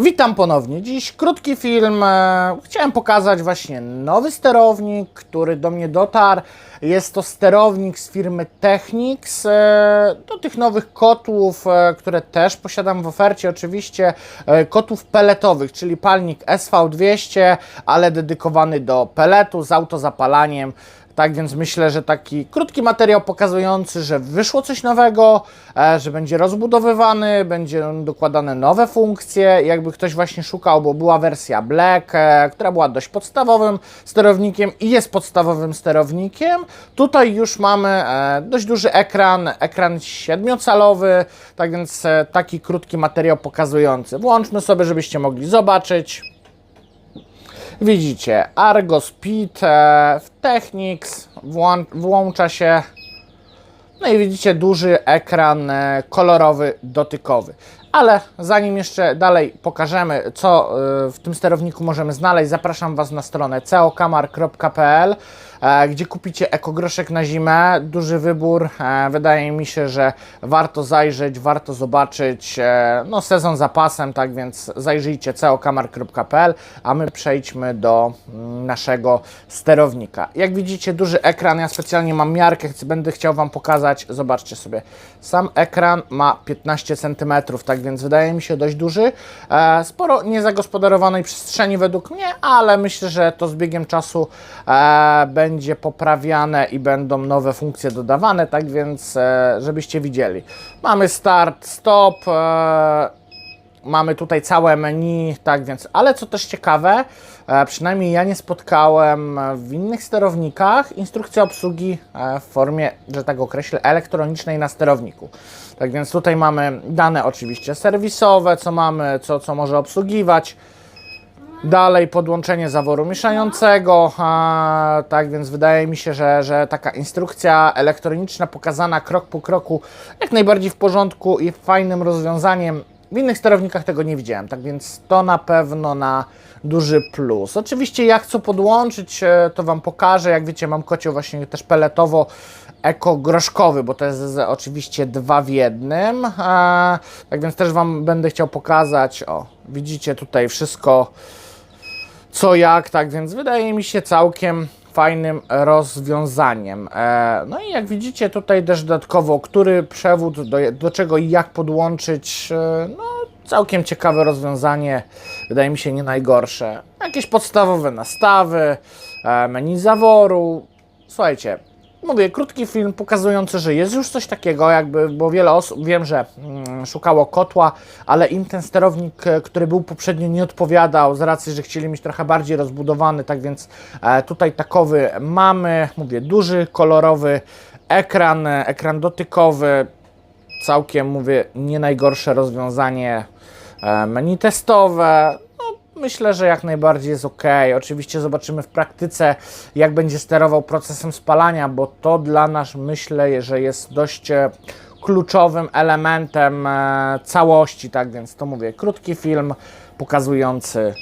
Witam ponownie. Dziś krótki film. E, Chciałem pokazać właśnie nowy sterownik, który do mnie dotarł. Jest to sterownik z firmy Technics. E, Do tych nowych kotłów, e, które też posiadam w ofercie, oczywiście kotłów peletowych, czyli palnik SV200, ale dedykowany do peletu z autozapalaniem. Tak więc myślę, że taki krótki materiał pokazujący, że wyszło coś nowego, e, że będzie rozbudowywany, będzie dokładane nowe funkcje. Jakby ktoś właśnie szukał, bo była wersja Black, e, która była dość podstawowym sterownikiem i jest podstawowym sterownikiem. Tutaj już mamy e, dość duży ekran, ekran siedmiocalowy, tak więc taki krótki materiał pokazujący. Włączmy sobie, żebyście mogli zobaczyć. Widzicie, Argo Speed Technics włą- włącza się. No i widzicie duży ekran e, kolorowy, dotykowy. Ale zanim jeszcze dalej pokażemy, co e, w tym sterowniku możemy znaleźć, zapraszam Was na stronę ceokamar.pl, gdzie kupicie ekogroszek na zimę. Duży wybór. E, Wydaje mi się, że warto zajrzeć, warto zobaczyć. e, No, sezon za pasem, tak więc zajrzyjcie ceokamar.pl, a my przejdźmy do mm, naszego sterownika. Jak widzicie, duży ekran. Ja specjalnie mam miarkę, będę chciał Wam pokazać. Zobaczcie sobie. Sam ekran ma 15 cm, tak więc wydaje mi się dość duży. E, Sporo niezagospodarowanej przestrzeni według mnie, ale myślę, że to z biegiem czasu e, będzie poprawiane i będą nowe funkcje dodawane, tak więc e, żebyście widzieli. Mamy start, stop, e, mamy tutaj całe menu, tak więc, ale co też ciekawe, e, przynajmniej ja nie spotkałem w innych sterownikach instrukcji obsługi w formie, że tak określę, elektronicznej na sterowniku. Tak więc tutaj mamy dane oczywiście serwisowe, co mamy, co, co może obsługiwać. Dalej podłączenie zaworu mieszającego, a, tak więc wydaje mi się, że, że taka instrukcja elektroniczna pokazana krok po kroku jak najbardziej w porządku i fajnym rozwiązaniem. W innych sterownikach tego nie widziałem, tak więc to na pewno na duży plus. Oczywiście jak chcę podłączyć, e, to Wam pokażę. Jak wiecie, mam kocioł właśnie też peletowo eko-groszkowy, bo to jest oczywiście dwa w jednym. E, tak więc też Wam będę chciał pokazać. O, widzicie tutaj wszystko co jak, tak więc wydaje mi się całkiem fajnym rozwiązaniem. E, no i jak widzicie tutaj też dodatkowo, który przewód do, do czego i jak podłączyć, e, no całkiem ciekawe rozwiązanie, wydaje mi się nie najgorsze. Jakieś podstawowe nastawy, e, menu zaworu, słuchajcie, Mówię, krótki film pokazujący, że jest już coś takiego, jakby, bo wiele osób, wiem, że mm, szukało kotła, ale im ten sterownik, e, który był poprzednio, nie odpowiadał, z racji, że chcieli mieć trochę bardziej rozbudowany, tak więc e, tutaj takowy mamy, mówię, duży, kolorowy ekran, e, ekran dotykowy, całkiem, mówię, nie najgorsze rozwiązanie, e, menu testowe, Myślę, że jak najbardziej jest ok. Oczywiście zobaczymy w praktyce, jak będzie sterował procesem spalania, bo to dla nas myślę, że jest dość e, kluczowym elementem e, całości. Tak więc to mówię, krótki film pokazujący,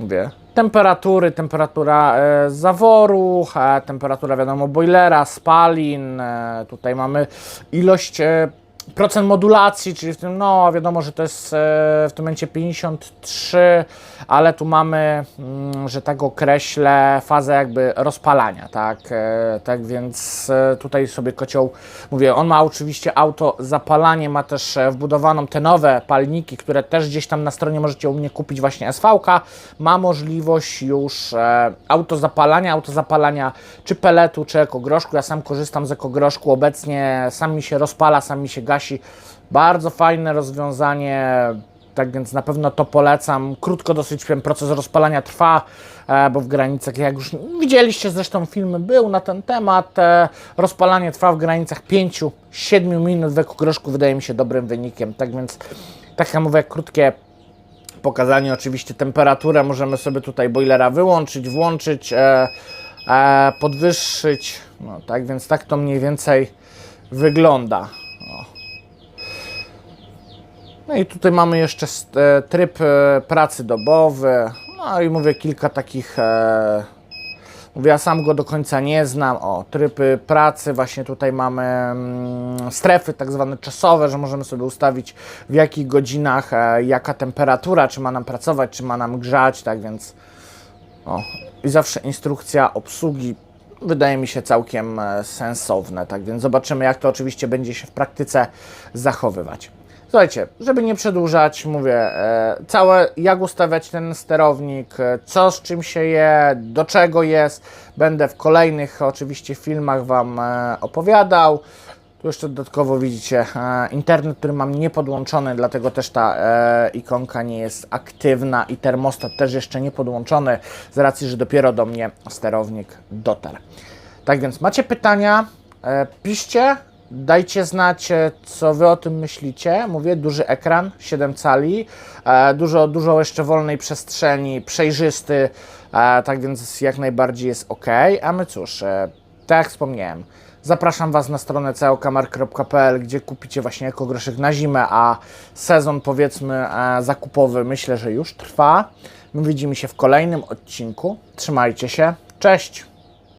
mówię, temperatury, temperatura e, zaworu, temperatura wiadomo boilera, spalin. Tutaj mamy ilość. Procent modulacji, czyli w tym, no wiadomo, że to jest e, w tym momencie 53, ale tu mamy, mm, że tak określę, fazę jakby rozpalania, tak, e, tak więc e, tutaj sobie kocioł, mówię, on ma oczywiście auto zapalanie, ma też wbudowaną te nowe palniki, które też gdzieś tam na stronie możecie u mnie kupić właśnie SV-ka, ma możliwość już auto zapalania, auto zapalania czy peletu, czy ekogroszku, ja sam korzystam z ekogroszku, obecnie sam mi się rozpala, sam mi się gasi, bardzo fajne rozwiązanie, tak więc na pewno to polecam. Krótko dosyć ten proces rozpalania trwa, e, bo w granicach, jak już widzieliście zresztą film był na ten temat, e, rozpalanie trwa w granicach 5-7 minut w ekogroszku wydaje mi się dobrym wynikiem. Tak więc, tak jak mówię, krótkie pokazanie oczywiście temperaturę, możemy sobie tutaj boilera wyłączyć, włączyć, e, podwyższyć, no tak więc tak to mniej więcej wygląda. No i tutaj mamy jeszcze e, tryb e, pracy dobowy, no i mówię kilka takich e, Mówię, ja sam go do końca nie znam. O, tryby pracy, właśnie tutaj mamy mm, strefy tak zwane czasowe, że możemy sobie ustawić w jakich godzinach, jaka temperatura, czy ma nam pracować, czy ma nam grzać, tak więc o, i zawsze instrukcja obsługi wydaje mi się całkiem sensowne, tak więc zobaczymy jak to oczywiście będzie się w praktyce zachowywać. Słuchajcie, żeby nie przedłużać, mówię, e, całe jak ustawiać ten sterownik, e, co z czym się je, do czego jest, będę w kolejnych oczywiście filmach Wam e, opowiadał. Tu jeszcze dodatkowo widzicie e, internet, który mam niepodłączony, dlatego też ta e, ikonka nie jest aktywna i termostat też jeszcze nie podłączony, z racji, że dopiero do mnie sterownik dotarł. Tak więc macie pytania, e, piszcie, dajcie znać, e, co Wy o tym myślicie. Mówię, duży ekran, 7 cali, e, dużo, dużo jeszcze wolnej przestrzeni, przejrzysty, e, tak więc jak najbardziej jest ok. A my cóż, tak jak wspomniałem, Zapraszam Was na stronę ceokamar.pl, gdzie kupicie właśnie ekogroszek na zimę, a sezon powiedzmy zakupowy myślę, że już trwa. My widzimy się w kolejnym odcinku. Trzymajcie się. Cześć!